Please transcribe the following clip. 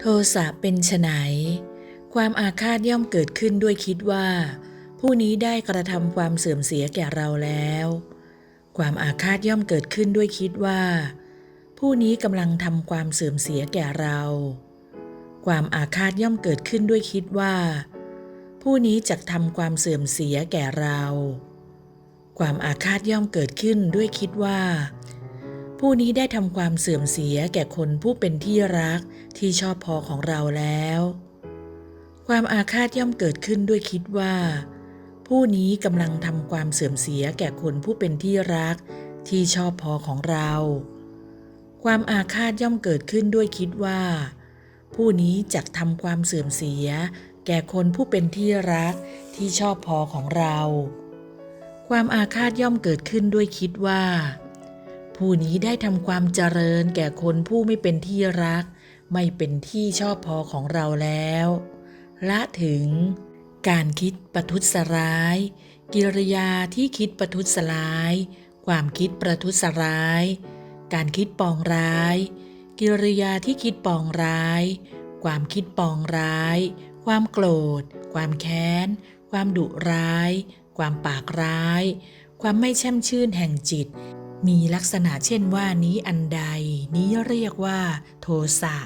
โทสะเป็นไฉนความอาฆาตย่อมเกิดขึ้นด้วยคิดว่า ผู้นี้ได้กระทำความเสื่อมเสียแก่เราแล้ว ความอาฆาตย่อมเกิดขึ้นด้วยคิดว่า ผู้นี้กำลังทำความเสื่อมเสียแก่เรา ความอาฆาตย่อมเกิดขึ้นด้วยคิดว่า ผู้นี้จะทำความเสื่อมเสียแก่เรา ความอาฆาตย่อมเกิดขึ้นด้วยคิดว่า ผู้นี้ได้ทำความเสื่อมเสียแก่คนผู้เป็นที่รักที่ชอบพอของเราแล้ว ความอาฆาตย่อมเกิดขึ้นด้วยคิดว่า ผู้นี้กำลังทำความเสื่อมเสียแก่คนผู้เป็นที่รักที่ชอบพอของเรา ความอาฆาตย่อมเกิดขึ้นด้วยคิดว่า ผู้นี้จะทำความเสื่อมเสีย แก่คนผู้เป็นที่รักที่ชอบพอของเรา ความอาฆาตย่อมเกิดขึ้นด้วยคิดว่า ผู้นี้ได้ทำความเจริญแก่คนผู้ไม่เป็นที่รัก ไม่เป็นที่ชอบพอของเราแล้ว ละถึง การคิดประทุษร้าย กิริยาที่คิดประทุษร้าย ความคิดประทุษร้าย การคิดปองร้าย กิริยาที่คิดปองร้าย ความคิดปองร้าย ความโกรธ ความแค้น ความดุร้าย ความปากร้าย ความไม่แช่มชื่นแห่งจิต มีลักษณะเช่นว่านี้อันใด นี้เรียกว่า โทสะ